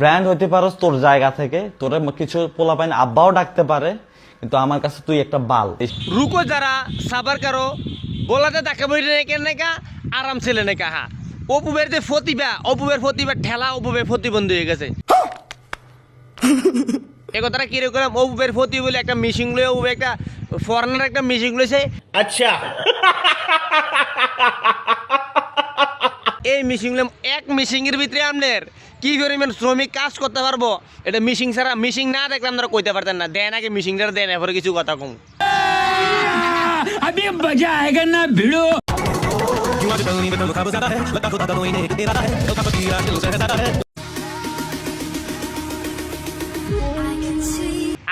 Brand হইতে পারো তোর জায়গা থেকে? তোরা কিছু পোলাপাইন আব্বাও ডাকতে পারে কিন্তু আমার কাছে তুই একটা বাল। রুকো যারা সাবার কারও বলাতে দেখা বই নেকা? আরাম ছেলে নেকা হা। অপুবের যে ফতিবা অপুবের ফতিবা ঠেলা অপুবের প্রতিবন্ধী হয়ে গেছে। এ কথাটা কীরকম অপুবের ফতি বলে একটা মিশিং লয়ে অপুবে একটা ফরেনার একটা মিশিং লয়েছে আচ্ছা। এই মিশিং এক মিশিং এর ভিতরে আপনার কি পরিমাণ শ্রমিক কাজ করতে পারবো এটা মিশিং ছাড়া মিশিং না দেখলে আপনারা কইতে পারতেন না দেন আগে মিশিংটা দেন এরপরে কিছু কথা কম अभी मजा आएगा ना भिड़ो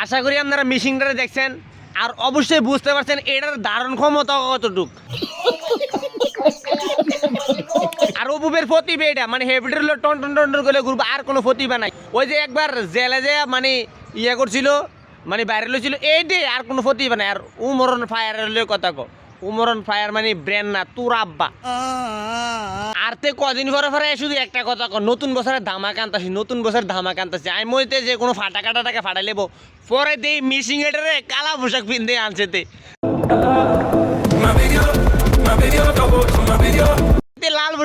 আশা করি আপনারা মিশিংটা দেখছেন আর অবশ্যই বুঝতে পারছেন এটার ধারণ ক্ষমতা কতটুক অপুবের প্রতিভা এটা। মানে হেভিটের টন টন টন করে ঘুরবো, আর কোনো প্রতিভা নাই। ওই যে একবার জেলে যে মানে ইয়ে করছিল মানে বাইরে লইছিল এইটাই আর কোনো প্রতিভা নাই। আর উমরন ফায়ার কথা কো উমরন ফায়ার মানে ব্র্যান্ড না, তোর আব্বা। আর তে কদিন পরে পরে শুধু একটা কথা কর নতুন বছরের ধামাকা আনতাছি, নতুন বছরের ধামাকা আনতাছি। আমি মইতে যে কোনো ফাটা কাটাটাকে ফাটাই লেবো। পরে দেই মিসিং এটারে কালা পোশাক পিনতে আনছে তে।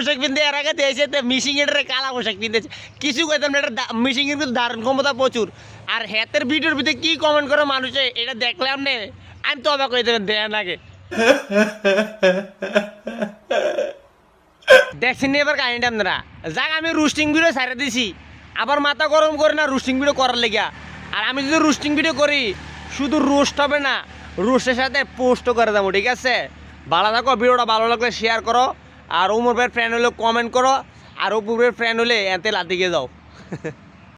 পোশাক পিনতে এর আগে দিয়েছে তে মিসিং এটারে কালা পোশাক পিনতেছে। কিছু কইতাম না, এটা মিসিং এর কিন্তু ধারণ ক্ষমতা প্রচুর। আর হেতের ভিডিওর ভিতরে কি কমেন্ট করে মানুষে, এটা দেখলে আপনি আমি তো অবাক হয়ে দেবেন দেন আগে। দেখছেন এবার কাহিনীটা আপনারা? যাক, আমি রুস্টিং ভিডিও ছাড়ে দিছি। আবার মাথা গরম করে না রুস্টিং ভিডিও করার লেগা আর আমি যদি রুস্টিং ভিডিও করি, শুধু রোস্ট হবে না রোস্টের সাথে পোস্টও করে দেবো, ঠিক আছে? ভালো থাকো, ভিডিওটা ভালো লাগলে শেয়ার করো। আর ওমর ভাইয়ের ফ্রেন্ড হলে কমেন্ট করো। আর অপুরের ফ্রেন্ড হলে এতে লাতিকে যাও।